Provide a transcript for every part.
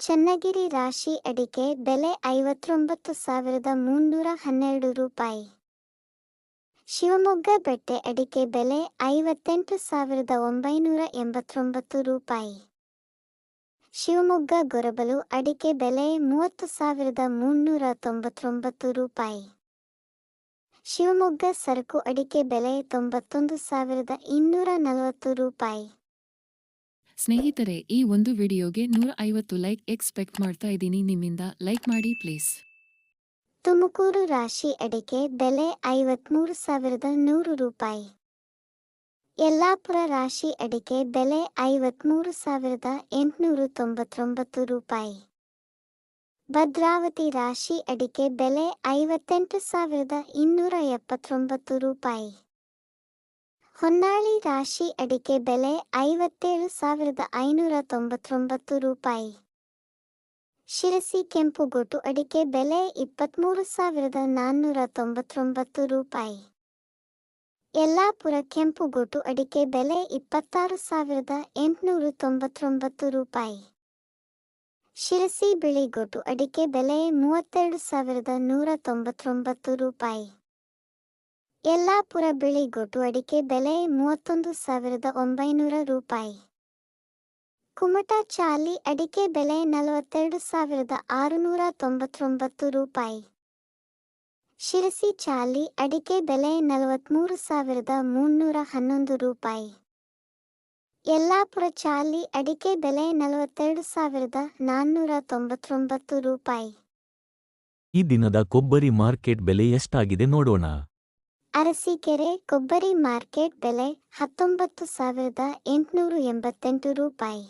ಚನ್ನಗಿರಿ ರಾಶಿ ಅಡಿಕೆ ಬೆಲೆ ಐವತ್ತೊಂಬತ್ತು ಸಾವಿರದ ಮುನ್ನೂರ ಹನ್ನೆರಡು ರೂಪಾಯಿ. ಶಿವಮೊಗ್ಗ ಬೆಟ್ಟೆ ಅಡಿಕೆ ಬೆಲೆ ಐವತ್ತೆಂಟು ಸಾವಿರದ ಒಂಬೈನೂರ ಎಂಬತ್ತೊಂಬತ್ತು ರೂಪಾಯಿ. ಶಿವಮೊಗ್ಗ ಗೊರಬಲು ಅಡಿಕೆ ಬೆಲೆ ಮೂವತ್ತು ಸಾವಿರದ ಮುನ್ನೂರ ತೊಂಬತ್ತೊಂಬತ್ತು ರೂಪಾಯಿ. ಶಿವಮೊಗ್ಗ ಸರಕು ಅಡಿಕೆ ಬೆಲೆ ತೊಂಬತ್ತೊಂದು ಸಾವಿರದ ಇನ್ನೂರ ನಲವತ್ತು ರೂಪಾಯಿ. ಸ್ನೇಹಿತರೆ, ಈ ಒಂದು ವಿಡಿಯೋಗೆ ನೂರ ಐವತ್ತು ಲೈಕ್ ಎಕ್ಸ್ಪೆಕ್ಟ್ ಮಾಡ್ತಾ ಇದ್ದೀನಿ. ನಿಮ್ಮಿಂದ ಲೈಕ್ ಮಾಡಿ ಪ್ಲೀಸ್. ತುಮಕೂರು ರಾಶಿ ಅಡಿಕೆ ಬೆಲೆ ಐವತ್ಮೂರು ಸಾವಿರದ ನೂರು ರೂಪಾಯಿ. ಯಲ್ಲಾಪುರ ರಾಶಿ ಅಡಿಕೆ ಬೆಲೆ ಐವತ್ಮೂರು ಸಾವಿರದ ಎಂಟುನೂರು ತೊಂಬತ್ತೊಂಬತ್ತು ರೂಪಾಯಿ. ಭದ್ರಾವತಿ ರಾಶಿ ಅಡಿಕೆ ಬೆಲೆ ಐವತ್ತೆಂಟು ಸಾವಿರದ ಇನ್ನೂರ ಎಪ್ಪತ್ತೊಂಬತ್ತು ರೂಪಾಯಿ. ಹೊನ್ನಾಳಿ ರಾಶಿ ಅಡಿಕೆ ಬೆಲೆ ಐವತ್ತೇಳು ಸಾವಿರದ ಐನೂರ ತೊಂಬತ್ತೊಂಬತ್ತು ರೂಪಾಯಿ. ಶಿರಸಿ ಕೆಂಪು ಕೆಂಪುಗೋಟು ಅಡಿಕೆ ಬೆಲೆ ಇಪ್ಪತ್ತ್ಮೂರು ಸಾವಿರದ ನಾನ್ನೂರ ತೊಂಬತ್ತೊಂಬತ್ತು ರೂಪಾಯಿ. ಯಲ್ಲಾಪುರ ಕೆಂಪುಗೋಟು ಅಡಿಕೆ ಬೆಲೆ ಇಪ್ಪತ್ತಾರು ಸಾವಿರದ ಎಂಟುನೂರು ತೊಂಬತ್ತೊಂಬತ್ತು ರೂಪಾಯಿ. ಶಿರಸಿ ಬಿಳಿಗೋಟು ಅಡಿಕೆ ಬೆಲೆ ಮೂವತ್ತೆರಡು ಸಾವಿರದ ನೂರ ತೊಂಬತ್ತೊಂಬತ್ತು ರೂಪಾಯಿ. ಯಲ್ಲಾಪುರ ಬಿಳಿಗೋಟು ಅಡಿಕೆ ಬೆಲೆ ಮೂವತ್ತೊಂದು ಸಾವಿರದ ಒಂಬೈನೂರ ರೂಪಾಯಿ. ಕುಮಟಾ ಚಾಲಿ ಅಡಿಕೆ ಬೆಲೆ ನಲವತ್ತೆರಡು ಸಾವಿರದ ಆರುನೂರ ತೊಂಬತ್ತೊಂಬತ್ತು ರೂಪಾಯಿ. ಶಿರಸಿ ಚಾಲಿ ಅಡಿಕೆ ಬೆಲೆ ನಲವತ್ತ್ಮೂರು ಸಾವಿರದ ಮುನ್ನೂರ ಹನ್ನೊಂದು ರೂಪಾಯಿ. ಯಲ್ಲಾಪುರ ಚಾಲಿ ಅಡಿಕೆ ಬೆಲೆ ನಲವತ್ತೆರಡು ಸಾವಿರದ ನಾನ್ನೂರ ತೊಂಬತ್ತೊಂಬತ್ತು ರೂಪಾಯಿ. ಈ ದಿನದ ಕೊಬ್ಬರಿ ಮಾರ್ಕೆಟ್ ಬೆಲೆ ಎಷ್ಟಾಗಿದೆ ನೋಡೋಣ. ಅರಸೀಕೆರೆ ಕೊಬ್ಬರಿ ಮಾರ್ಕೆಟ್ ಬೆಲೆ ಹತ್ತೊಂಬತ್ತು ಸಾವಿರದ ಎಂಟುನೂರು ಎಂಬತ್ತೆಂಟು ರೂಪಾಯಿ.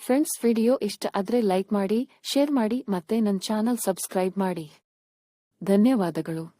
ಫ್ರೆಂಡ್ಸ್ ವಿಡಿಯೋ ಇಷ್ಟ ಆದ್ರೆ ಲೈಕ್ ಮಾಡಿ ಶೇರ್ ಮಾಡಿ ಮತ್ತೆ ನನ್ನ ಚಾನಲ್ ಸಬ್ಸ್ಕ್ರೈಬ್ ಮಾಡಿ. ಧನ್ಯವಾದಗಳು.